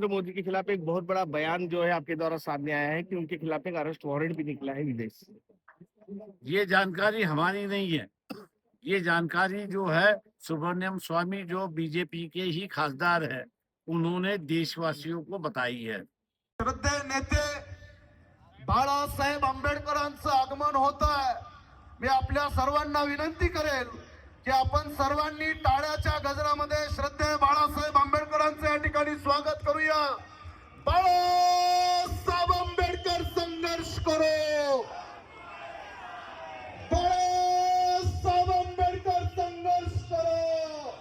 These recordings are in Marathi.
नरेंद्र मोदी के खिलाफ एक बहुत बड़ा बयान जो है आपके द्वारा सामने आया है कि उनके खिलाफ एक अरेस्ट वारंट भी निकला है विदेश से। ये जानकारी हमारी नहीं है। ये जानकारी जो है सुब्रमण्यम स्वामी जो बीजेपी के ही खासदार है उन्होंने देशवासियों को बताई है। श्रद्धे नेते बाळासाहेब आंबेडकरांचं आगमन होत आहे मी आपल्या सर्वांना विनंती करेल की आपण सर्वांनी टाळ्याच्या गजरामध्ये श्रद्धे बाळासाहेब आंबेडकरांचं या ठिकाणी स्वागत करूया. बाळासाहेब आंबेडकर संघर्ष करो. बाळासाहेब आंबेडकर संघर्ष करो.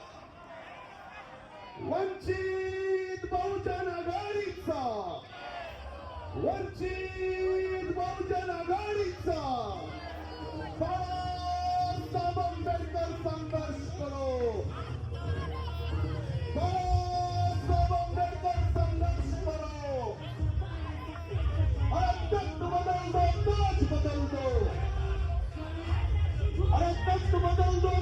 वंचित बहुजन आघाडीचा. वंचित बहुजन आघाडी करो बाळासाहेब आंबेडकर संघर्ष करो अरे तख्त बदल दो ताज बदल दो अरे तख्त बदल दो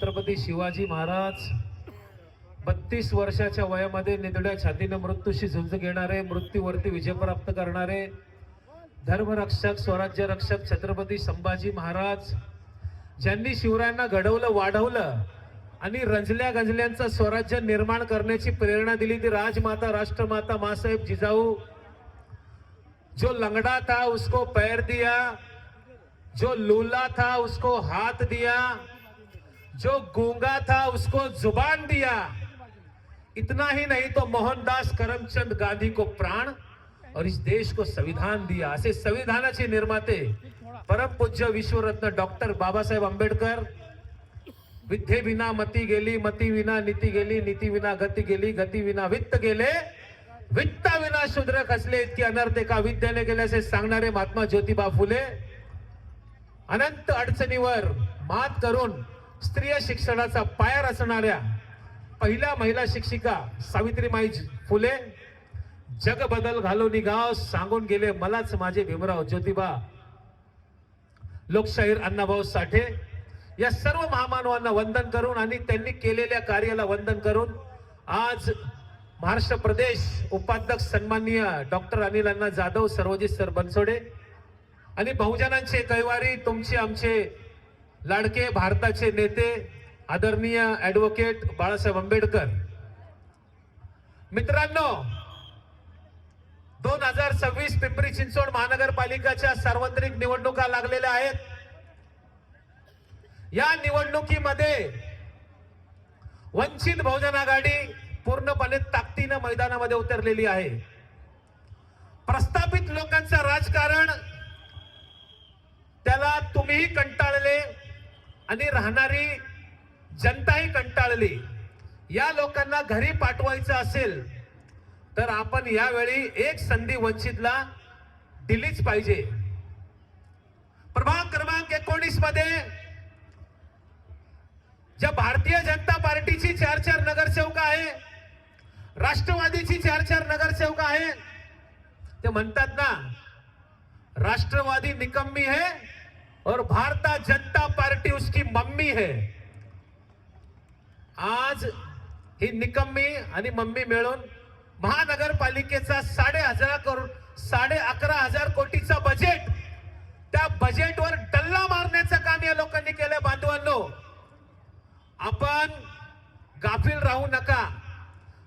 छत्रपती शिवाजी महाराज बत्तीस वर्षाच्या वयामध्ये निधड्या छातीनं मृत्यूशी झुंज घेणारे मृत्यूवरती विजय प्राप्त करणारे धर्मरक्षक स्वराज्य रक्षक छत्रपती संभाजी महाराज ज्यांनी शिवरायांना घडवलं वाढवलं आणि रंजल्या गंजल्यांचं स्वराज्य निर्माण करण्याची प्रेरणा दिली ती राजमाता राष्ट्रमाता मासाहेब जिजाऊ. जो लंगड़ा था उसको पैर दिया. जो लूला था उसको हाथ दिया. जो गूंगा था उसको जुबान दिया। इतना ही नहीं तो मोहनदास करमचंद गांधी को प्राण और इस देश को संविधान दिया। असे संविधानाचे निर्माते परम पूज्य विश्वरत्न डॉक्टर बाबासाहेब आंबेडकर विद्ये विना मती गेली मती विना नीती गेली नीती विना गती गेली गती विना वित्त गेले वित्ता विना शूद्र खचले इतके अनर्थ एका विद्याने गेले असे सांगणारे महात्मा ज्योतिबा फुले अनंत अडचणीवर मात करून स्त्रिय शिक्षणाचा पाया रचणाऱ्या पहिल्या महिला शिक्षिका सावित्रीमाई फुले जग बदल घालून गाव सांगून गेले मलाच माझे भीमराव ज्योतिबा लोकशाहीर अण्णाभाऊ साठे. या सर्व महामानवांना वंदन करून आणि त्यांनी केलेल्या कार्याला वंदन करून आज महाराष्ट्र प्रदेश उपाध्यक्ष सन्माननीय डॉक्टर अनिल अण्णा जाधव सर्वजित सर बनसोडे. आणि बहुजनांचे कैवारी तुमचे आमचे लाडके भारताचे नेते आदरणीय ऍडव्होकेट बाळासाहेब आंबेडकर. मित्रांनो दोन हजार सव्वीस पिंपरी चिंचवड महानगरपालिकाच्या सार्वत्रिक निवडणुका लागलेल्या आहेत. या निवडणुकीमध्ये वंचित बहुजन आघाडी पूर्णपणे ताकदीनं मैदानामध्ये उतरलेली आहे. प्रस्थापित लोकांचं राजकारण त्याला तुम्हीही कंटाळले. आणि राहणारी जनताही कंटाळली. या लोकांना घरी पाठवायचं असेल तर आपण यावेळी एक संधी वंचितला दिलीच पाहिजे. प्रभाग क्रमांक एकोणीसमध्ये ज्या भारतीय जनता पार्टीची चार चार नगरसेवक आहे राष्ट्रवादीची चार चार नगरसेवक आहे ते म्हणतात ना राष्ट्रवादी निकम्मी है और भारतीय जनता पार्टी उसकी मम्मी है। आज ही निकम्मी आणि मम्मी मिळून महानगरपालिकेचा साडे हजार करोड साडे अकरा हजार कोटीचा बजेट त्या बजेटवर डल्ला मारण्याचं काम या लोकांनी केलंय बांधवांनो. आपण गाफील राहू नका.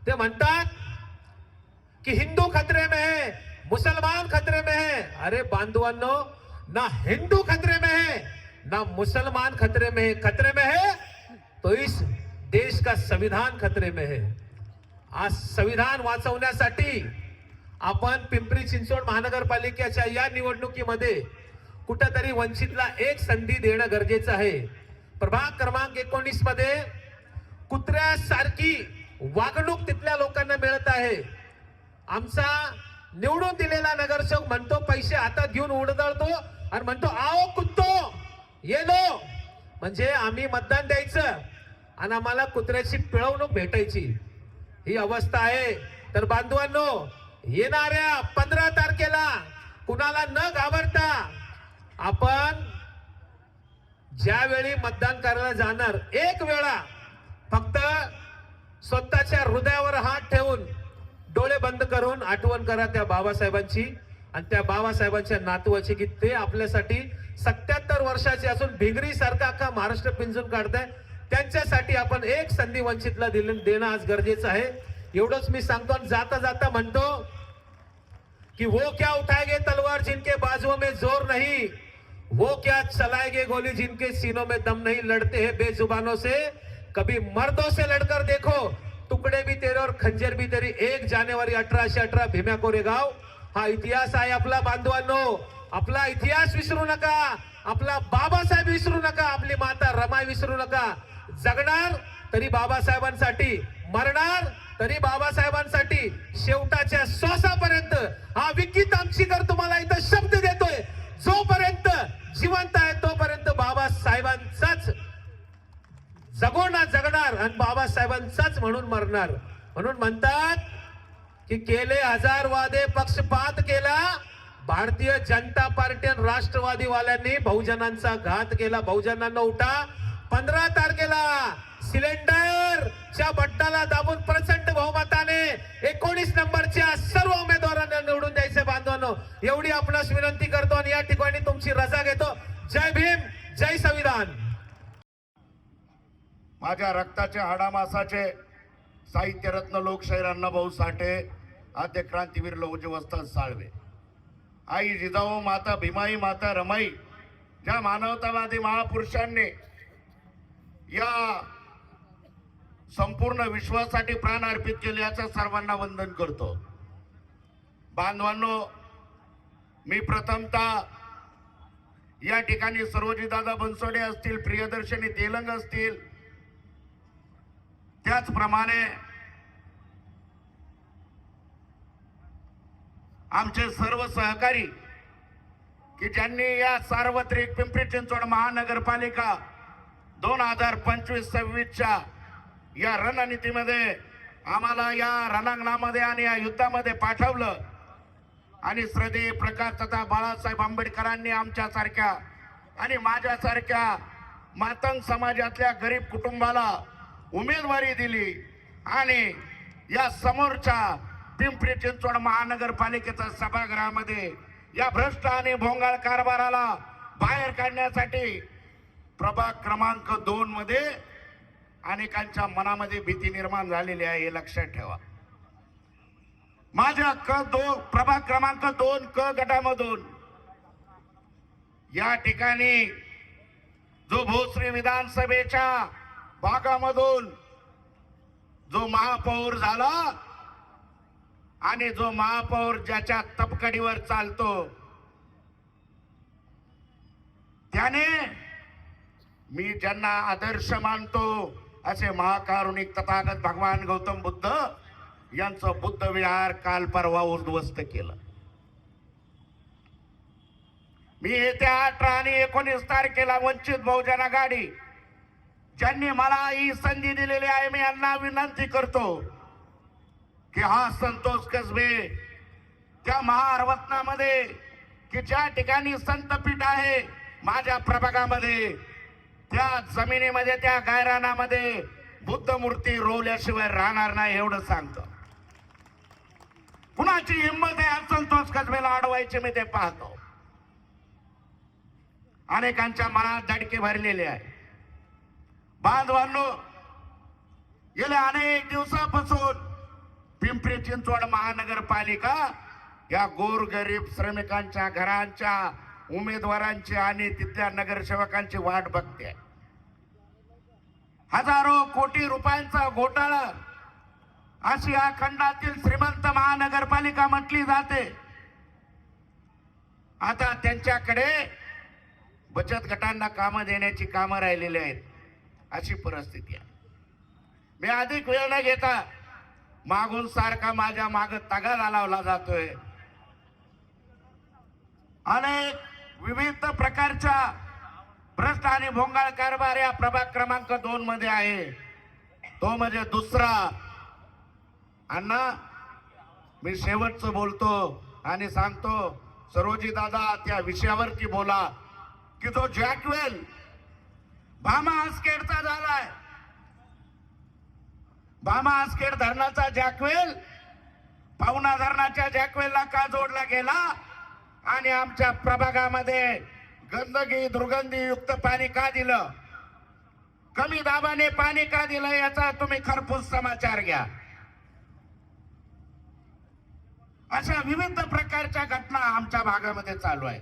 ते म्हणतात की हिंदू खतरे में है मुसलमान खतरे में है. अरे बांधवांनो ना हिंदू खतरे में है ना मुसलमान खतरे में है। खतरे में है तो इस देश का संविधान खतरे में है। आज संविधान वाचवण्यासाठी आपण पिंपरी चिंचवड महानगरपालिकेच्या या निवडणुकीमध्ये कुठंतरी वंचितला एक संधी देणं गरजेचं आहे. प्रभाग क्रमांक एकोणीसमध्ये कुत्र्यासारखी वागणूक तिथल्या लोकांना मिळत आहे. आमचा निवडून दिलेला नगरसेवक म्हणतो पैसे हातात घेऊन उडदळतो आणि म्हणतो आओ कुत्तो येलो म्हणजे आम्ही मतदान द्यायचं आणि आम्हाला कुत्र्याची पिळवणूक भेटायची. ही अवस्था आहे. तर बांधवांनो येणाऱ्या पंधरा तारखेला कुणाला न घाबरता आपण ज्यावेळी मतदान करायला जाणार एक वेळा फक्त स्वतःच्या हृदयावर हात ठेवून डोळे बंद करून आठवण करा त्या बाबासाहेबांची आणि त्या बाबासाहेबांच्या नातवाची की ते आपल्यासाठी सत्याहत्तर वर्षाचे असून भिंगरी सारखा अख्खा महाराष्ट्र पिंजून काढताय. त्यांच्यासाठी आपण एक संधी वंचितला दिलं देणं आज गरजेचं आहे. एवढंच मी सांगतो आणि जाता जाता म्हणतो कि वो क्या उठाएंगे तलवार जिनके बाजुओं में जोर नहीं वो क्या चलाएंगे गोली जिनके सीनों में दम नहीं लड़ते हैं बेजुबानों से। कभी मर्दों से लड़कर देखो तुकडे भी तेरे और खंजर भी तेरी। एक जानेवारी अठराशे अठरा भीम्या कोरेगाव। हा इतिहास आहे आपला बांधवांनो। आपला इतिहास विसरू नका। आपला बाबासाहेब विसरू नका। आपली माता रमाई विसरू नका। जगणार तरी बाबासाहेबांसाठी। मरणार तरी बाबासाहेबांसाठी। शेवटाच्या श्वासापर्यंत। हा विक्की तामशीकर तुम्हाला इथं शब्द देतोय। जोपर्यंत जिवंत आहे तोपर्यंत बाबासाहेबांचाच जगोना जगणार आणि बाबासाहेबांचाच म्हणून मरणार. म्हणून म्हणतात की केले हजार वादे पक्षपात केला. भारतीय जनता पार्टी आणि राष्ट्रवादी वाल्यांनी बहुजनांचा घात केला. बहुजनांना उठा. पंधरा तारखेला सिलेंडर च्या बट्टाला दाबून प्रचंड बहुमताने एकोणीस नंबरच्या सर्व उमेदवारांना निवडून द्यायचे बांधवांनो. एवढी आपणास विनंती करतो आणि या ठिकाणी तुमची रजा घेतो. जय भीम जय संविधान. माझ्या रक्ताचे हाडामासाचे साहित्यरत्न लोकशाहीर अण्णाभाऊ साठे आद्य क्रांतीवीर लवजीवस्था साळवे. आई जिजाऊ माता भीमाई माता रमाई ज्या मानवतावादी महापुरुषांनी या संपूर्ण विश्वासाठी प्राण अर्पित केले याचं सर्वांना वंदन करतो. बांधवांनो मी प्रथमतः या ठिकाणी सर्वजी दादा बनसोडे असतील प्रियदर्शनी तेलंग असतील त्याचप्रमाणे आमचे सर्व सहकारी की ज्यांनी या सार्वत्रिक पिंपरी चिंचवड महानगरपालिका दोन हजार पंचवीस सव्वीसच्या या रणनीतीमध्ये आम्हाला या रणांगणामध्ये आणि या युद्धामध्ये पाठवलं. आणि श्रद्धे प्रकाश तथा बाळासाहेब आंबेडकरांनी आमच्यासारख्या आणि माझ्यासारख्या मातंग समाजातल्या गरीब कुटुंबाला उमेदवारी दिली आणि या समोरच्या पिंपरी चिंचवड महानगरपालिकेच्या सभागृहामध्ये या भ्रष्ट आणि भोंगाळ कारभाराला बाहेर काढण्यासाठी प्रभाग क्रमांक दोन मध्ये अनेकांच्या मनामध्ये भीती निर्माण झालेली आहे हे लक्षात ठेवा. माझ्या क दो प्रभाग क्रमांक दोन क गटामधून या ठिकाणी जो भोसरी विधानसभेच्या भागामधून जो महापौर झाला आणि जो महापौर ज्याच्या तपकडीवर चालतो त्याने मी ज्यांना आदर्श मानतो असे महाकारुणिक तथागत भगवान गौतम बुद्ध यांचं बुद्ध विहार काल परवा उद्ध्वस्त केलं. मी येत्या अठरा आणि एकोणीस तारखेला वंचित बहुजन आघाडी ज्यांनी मला ही संधी दिलेली आहे मी यांना विनंती करतो की हा संतोष कसबे त्या महारवतनामध्ये की ज्या ठिकाणी संतपीठ आहे माझ्या प्रभागामध्ये त्या जमिनीमध्ये त्या गायरानामध्ये बुद्ध मूर्ती रोवल्याशिवाय राहणार नाही एवढं सांगतो. कुणाची हिंमत आहे आज संतोष कसबेला अडवायचे मी ते पाहतो. अनेकांच्या मनात धडके भरलेले आहे बांधवांनो गेल्या अनेक दिवसापासून पिंपरी चिंचवड महानगरपालिका या गोरगरीब श्रमिकांच्या घरांच्या उमेदवारांची आणि तिथल्या नगरसेवकांची वाट बघते. हजारो कोटी रुपयांचा घोटाळा अशी या खंडातील श्रीमंत महानगरपालिका म्हटली जाते. आता त्यांच्याकडे बचत गटांना कामं देण्याची कामं राहिलेली आहेत. अशी परिस्थिती आहे. मी अधिक वेळ न घेता मागून सारखा माझ्या माग तगादा लावला जातोय. अनेक विविध प्रकारच्या भ्रष्ट आणि भोंगाळ कारभार या प्रभाग क्रमांक दोन मध्ये आहे. तो म्हणजे दुसरा. अण्णा मी शेवटचं बोलतो आणि सांगतो सरोजी दादा त्या विषयावरती बोला की तो जॅकवेल भामा आसखेडचा झालाय. भामा आसखेड धरणाचा जॅकवेल पावना धरणाच्या जॅकवेलला का जोडला गेला? आणि आमच्या प्रभागामध्ये गंदगी दुर्गंधी युक्त पाणी का दिलं? कमी दाबाने पाणी का दिलं याचा तुम्ही खरपूस समाचार घ्या. अशा विविध प्रकारच्या घटना आमच्या भागामध्ये चालू आहे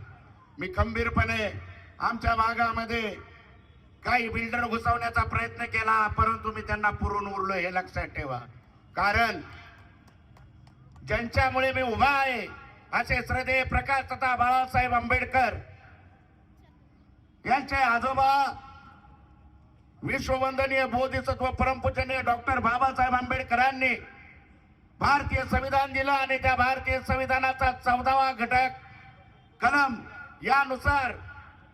मी खंबीरपणे आमच्या भागामध्ये काही बिल्डर घुसवण्याचा प्रयत्न केला परंतु मी त्यांना पुरून उरलो हे लक्षात ठेवा. कारण ज्यांच्यामुळे मी उभा आहे असे श्रद्धेय प्रकाश तथा बाळासाहेब आंबेडकर यांचे आजोबा विश्ववंदनीय बोधिसत्व परमपूजनीय डॉक्टर बाबासाहेब आंबेडकरांनी भारतीय संविधान दिलं आणि त्या भारतीय संविधानाचा चौदावा घटक कलम यानुसार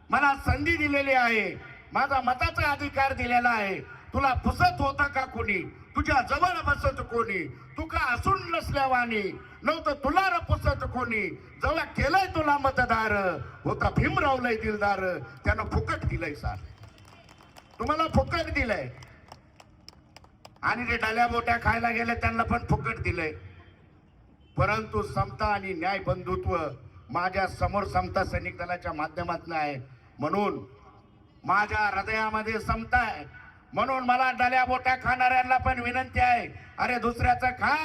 मला संधी दिलेली आहे. माझा मताचा अधिकार दिलेला आहे. तुला फुसत होता का कोणी? तुझ्या जवळ बसत कोणी? तू का असून नसल्यावानी नव्हतं तुला रपसत कोणी? जवळ केलंय तुला मतदार. होता भीमरावलय दिलदार. त्यानं फुकट दिलंय सार तुम्हाला फुकट दिलंय. आणि ते डाल्या बोट्या खायला गेले त्यांना पण फुकट दिलंय. परंतु समता आणि न्याय बंधुत्व माझ्यासमोर समता सैनिक दलाच्या माध्यमातून आहे. म्हणून माझ्या हृदयामध्ये समता आहे म्हणून मला डल्या बोट्या खाणाऱ्यांना पण विनंती आहे. अरे दुसऱ्याचं खा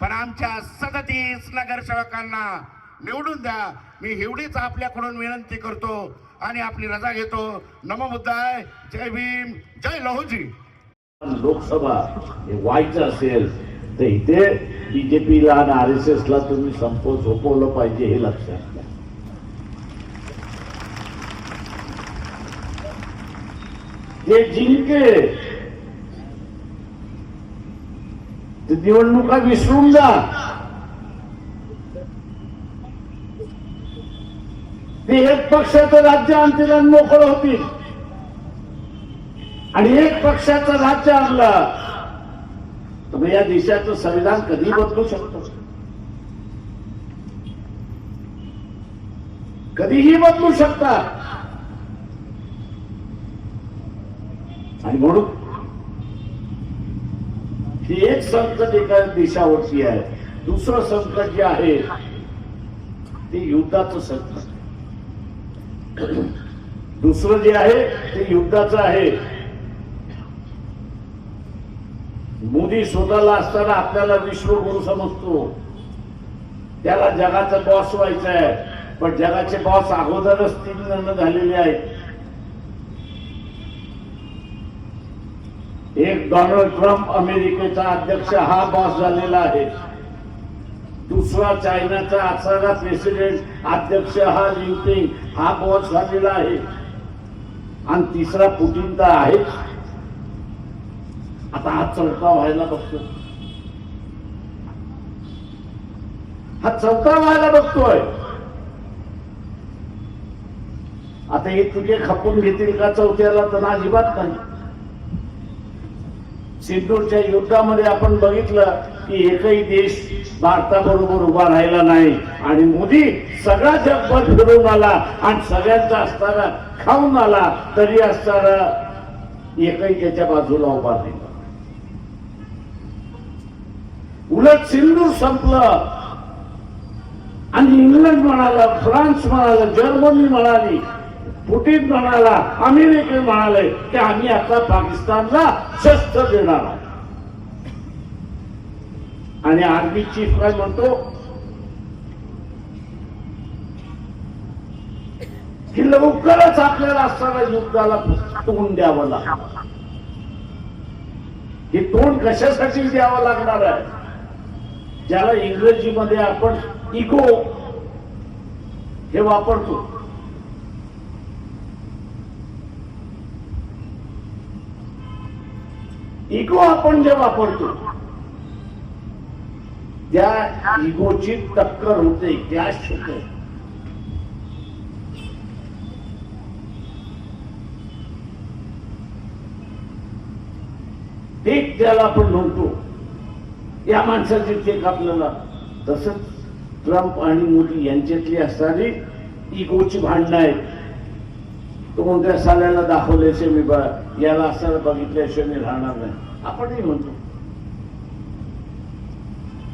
पण आमच्या सदतीस नगरसेवकांना निवडून द्या. मी एवढीच आपल्याकडून विनंती करतो आणि आपली रजा घेतो. नमो बुद्धाय. जय भीम. जय लहुजी. लोकसभा व्हायचं असेल तर इथे बीजेपीला आणि आर एस एसला तुम्ही संप झोपवलं पाहिजे हे लक्षात घ्या. हे जिंके. ते निवडणुका विसरून जा. ते एक पक्षाचं राज्य आणतील आणि मोकळं होतील. आणि एक पक्षाचं राज्य आणलं. तर या देशाचं संविधान कधी बदलू शकतो? कधीही बदलू शकतात आणि म्हणून ही एक संकट एका देशावरची आहे. दुसरं संकट जे आहे ते युद्धाचं संकट दुसरं जे आहे ते युद्धाचं आहे. मोदी स्वतःला असताना आपल्याला विश्वगुरु समजतो. त्याला जगाचा बॉस व्हायचा आहे पण जगाचे बॉस अगोदरच तीन जण झालेले आहेत. एक डोनाल्ड ट्रम्प अमेरिकेचा अध्यक्ष हा बॉस झालेला आहे. दुसरा चायनाचा असणारा प्रेसिडेंट अध्यक्ष हा जिंपिंग हा बॉस झालेला आहे. आणि तिसरा पुटिन तर आहेच. आता हा चौथा व्हायला बघतो. हा चौथा व्हायला बघतोय. आता हे तुझे खपून घेतील का चौथ्याला? तर अजिबात नाही. सिंदूरच्या युद्धामध्ये आपण बघितलं की एकही देश भारताबरोबर उभा राहिला नाही. आणि मोदी सगळा जगभर फिरून आला आणि सगळ्यांचा असताना खाऊन आला तरी असताना एकही त्याच्या बाजूला उभा नाही. उलट सिंदूर संपलं. आणि इंग्लंड म्हणाला फ्रान्स म्हणाला जर्मनी म्हणाली पुटीन म्हणाला अमेरिके म्हणाले की आम्ही आता पाकिस्तानला शस्त्र देणार आहोत. आणि आर्मी चीफ काय म्हणतो? की लवकरच आपल्याला असणाऱ्या युद्धाला तोंड द्यावं लागणार. हे तोंड कशासाठी द्यावं लागणार आहे? ज्याला इंग्रजीमध्ये आपण इगो हे वापरतो. इगो आपण जे वापरतो त्या इगोची टक्कर होते गॅस होते. ठीक त्याला आपण म्हणतो या माणसाचे चेक आपल्याला. तसंच ट्रम्प आणि मोदी यांच्यातली असणारी इगोची भांडणं आहेत. तो कोणत्या साल्याला दाखवल्याचे मी बा याला असताना बघितल्याशिवाय मी राहणार नाही. आपणही म्हणतो.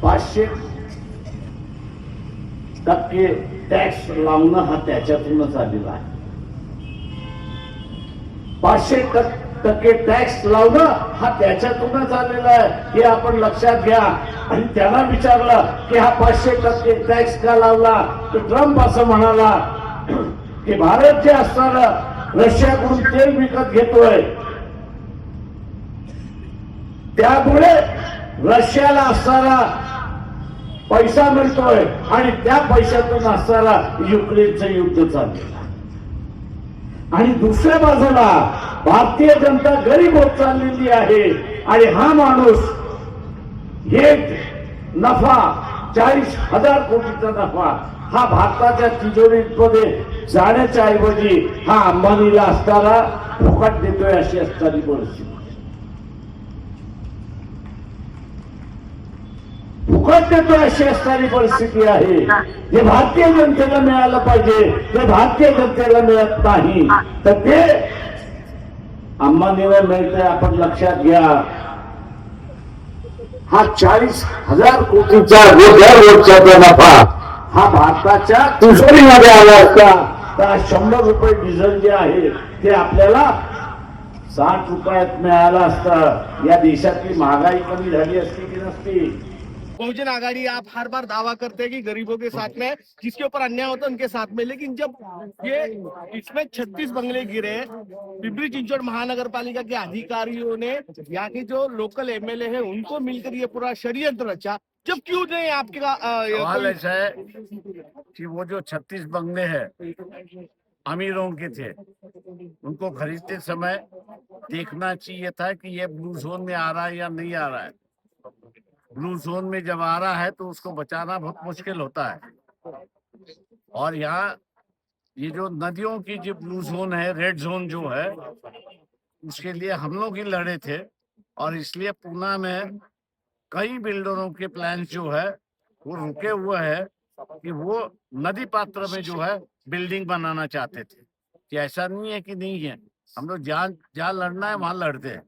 पाचशे टक्के टॅक्स लावणं हा त्याच्यातूनच आलेला आहे. पाचशे टक्के टॅक्स लावणं हा त्याच्यातूनच आलेला आहे. हे आपण लक्षात घ्या. आणि त्याला विचारलं की हा पाचशे टक्के टॅक्स का लावला? तर ट्रम्प असं म्हणाला की भारत जे असताना रशियाकडून तेल विकत घेतोय. त्यामुळे रशियाला असणारा पैसा मिळतोय आणि त्या पैशातून असणारा युक्रेनचं युद्ध चाललेलं आणि दुसऱ्या बाजूला भारतीय जनता गरीब होत चाललेली आहे आणि हा माणूस हे नफा चाळीस हजार कोटीचा नफा हा भारताच्या तिजोरीमध्ये जाण्याच्या ऐवजी हा अंबानीला असताना फुकट देतोय अशी असणारी परिस्थिती फुकट देतोय अशी असणारी परिस्थिती आहे. जे भारतीय जनतेला मिळालं पाहिजे ते भारतीय जनतेला मिळत नाही तर ते अंबानीला मिळतंय. आपण लक्षात घ्या. हा चाळीस हजार कोटीचा नफा हा भारताच्या तिजोरीमध्ये आला असता तर शंभर रुपये डिझेल जे आहे ते आपल्याला साठ रुपयात मिळालं असतं. या देशातली महागाई कमी झाली असती की नसती? बहुजन आघाड़ी आप हर बार दावा करते हैं कि गरीबों के साथ में जिसके ऊपर अन्याय होता है उनके साथ में। लेकिन जब ये इसमें 36 बंगले गिरे पिपरी चिंचवड़ महानगर पालिका के अधिकारियों ने यहाँ के जो लोकल एमएलए हैं उनको मिलकर ये पूरा षड्यंत्र रचा। जब क्यों नहीं आपके सवाल ऐसा है कि वो जो छत्तीस बंगले हैं अमीरों के थे उनको खरीदते समय देखना चाहिए था कि ये ब्लू जोन में आ रहा है या नहीं आ रहा है। ब्लू जोन में जब आ रहा है तो उसको बचाना बहुत मुश्किल होता है। और यहाँ ये जो नदियों की जो ब्लू जोन है, रेड जोन जो है, उसके लिए हम लोग ही लड़े थे और इसलिए पूना में कई बिल्डरों के प्लान जो है, वो रुके हुए है कि वो नदी पात्र में जो है बिल्डिंग बनाना चाहते थे। कि ऐसा नहीं है कि नहीं है, हम लोग जहाँ जहाँ लड़ना है वहाँ लड़ते हैं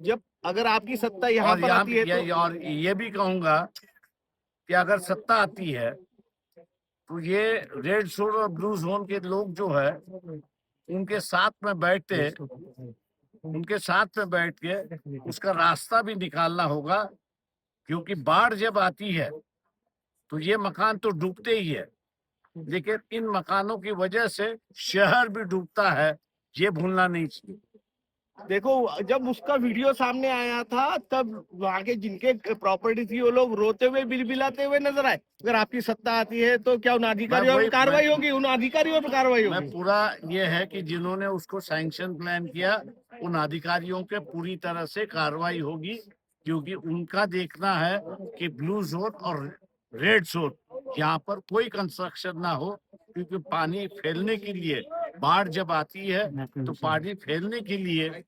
जब अगर आपकी सत्ता यहाँ पर आती है तो और ये भी कहूंगा कि अगर सत्ता आती है तो ये रेड जोन और ब्लू जोन के लोग जो है उनके साथ में बैठते उनके साथ में बैठ के उसका रास्ता भी निकालना होगा क्योंकि बाढ़ जब आती है तो ये मकान तो डूबते ही है। लेकिन इन मकानों की वजह से शहर भी डूबता है ये भूलना नहीं चाहिए। देखो जब उसका वीडियो सामने आया था तब वहाँ के जिनके प्रॉपर्टी थी वो लोग रोते हुए बिलबिलाते हुए नज़र आए। अगर आपकी सत्ता आती है तो क्या उन अधिकारियों पर कार्रवाई होगी? उन अधिकारियों पर कार्रवाई होगी? पूरा ये है कि जिन्होंने उसको सैंक्शन प्लान किया उन अधिकारियों के पूरी तरह से कार्रवाई होगी क्योंकि उनका देखना है कि ब्लू जोन और रेड जोन यहाँ पर कोई कंस्ट्रक्शन ना हो क्योंकि पानी फैलने के लिए बाढ़ जब आती है तो पानी फैलने के लिए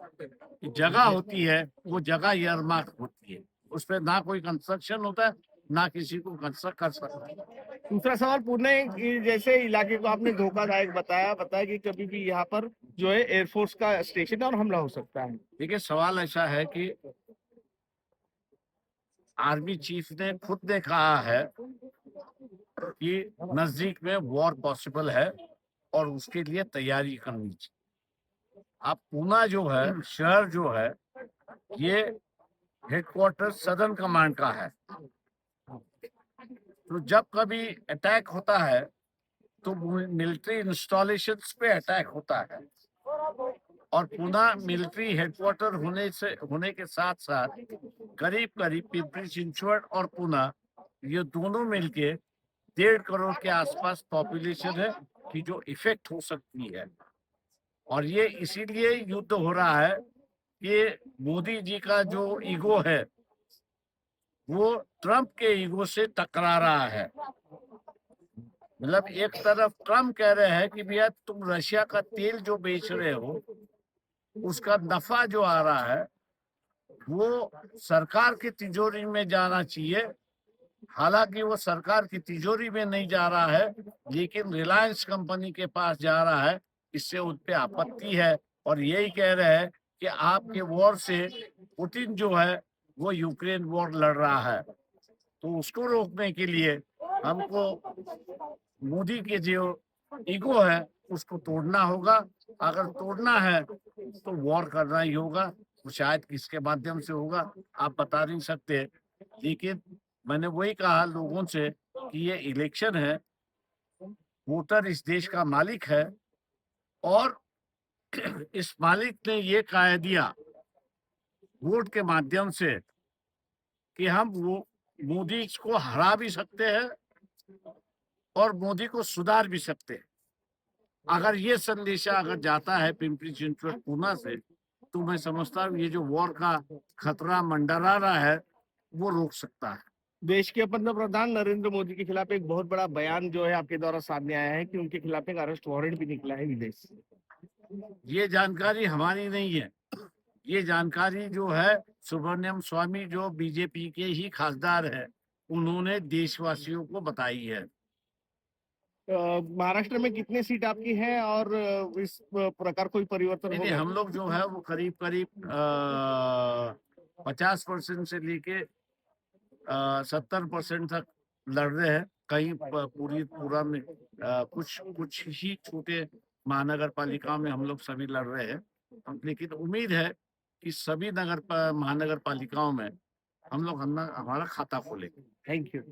जगह होती है वो जगह एयरमार्क होती है। उस पर ना कोई कंस्ट्रक्शन होता है ना किसी को कंस्ट्रक्ट कर सकता है। दूसरा सवाल पुणे की जैसे इलाके को आपने धोखादायक बताया बताया कि कभी भी यहाँ पर जो है एयरफोर्स का स्टेशन है और हमला हो सकता है। देखिए सवाल ऐसा है कि आर्मी चीफ ने खुद ने कहा है कि नज़दीक में वॉर पॉसिबल है। और उसके लिए तैयारी करनी चाहिए। अब पूना जो है, शहर जो है, ये हेडक्वार्टर सदर्न कमांड का है। तो जब कभी अटैक होता है तो मिलिट्री इंस्टॉलेशन पे अटैक होता है। और पुनः मिलिट्री हेडक्वार्टर होने से, होने के साथ साथ करीब करीब पिपरी चिंचवड़ और पुनः ये दोनों मिलके डेढ़ करोड़ के आसपास पॉपुलेशन है। की जो इफेक्ट हो सकती है। और ये इसीलिए युद्ध हो रहा है कि मोदी जी का जो ईगो है वो ट्रंप के ईगो से टकरा रहा है। मतलब एक तरफ ट्रम्प कह रहे हैं कि भैया तुम रशिया का तेल जो बेच रहे हो उसका नफा जो आ रहा है वो सरकार की तिजोरी में जाना चाहिए हालांकि वो सरकार की तिजोरी में नहीं जा रहा है लेकिन रिलायंस कंपनी के पास जा रहा है। इससे उन पर आपत्ति है और यही कह रहे हैं कि आपके वॉर से पुतिन जो है वो यूक्रेन वॉर लड़ रहा है। तो उसको रोकने के लिए हमको मोदी के जो ईगो है उसको तोड़ना होगा। अगर तोड़ना है तो वॉर करना ही होगा। वो शायद किसके माध्यम से होगा आप बता नहीं सकते। लेकिन मैंने वही कहा लोगों से कि ये इलेक्शन है वोटर इस देश का मालिक है और इस मालिक ने ये कह दिया वोट के माध्यम से कि हम वो मोदी को हरा भी सकते हैं और मोदी को सुधार भी सकते हैं। अगर ये संदेशा अगर जाता है पिंपरी चिंचवड पूना से तो मैं समझता हूँ ये जो वॉर का खतरा मंडरा रहा है, वो रोक सकता है। देश के पंतप्रधान नरेंद्र मोदी के खिलाफ एक बहुत बड़ा बयान जो है आपके द्वारा सामने आया है कि उनके खिलाफ एक अरेस्ट वारंट भी निकला है विदेश से। ये जानकारी हमारी नहीं है। ये जानकारी जो है सुब्रमण्यम स्वामी जो बीजेपी के ही खासदार है उन्होंने देशवासियों को बताई है। महाराष्ट्र में कितने सीट आपकी है और इस प्रकार कोई परिवर्तन नहीं, हम लोग जो है वो करीब करीब पचास परसेंट से लेके सत्तर परसेंट तक लड़ रहे हैं। कहीं पूरी पूरा में आ, कुछ कुछ ही छोटे महानगर पालिकाओं में हम लोग सभी लड़ रहे हैं। लेकिन उम्मीद है कि सभी नगर महानगर पालिकाओं में हम लोग हमारा खाता खोले थैंक यू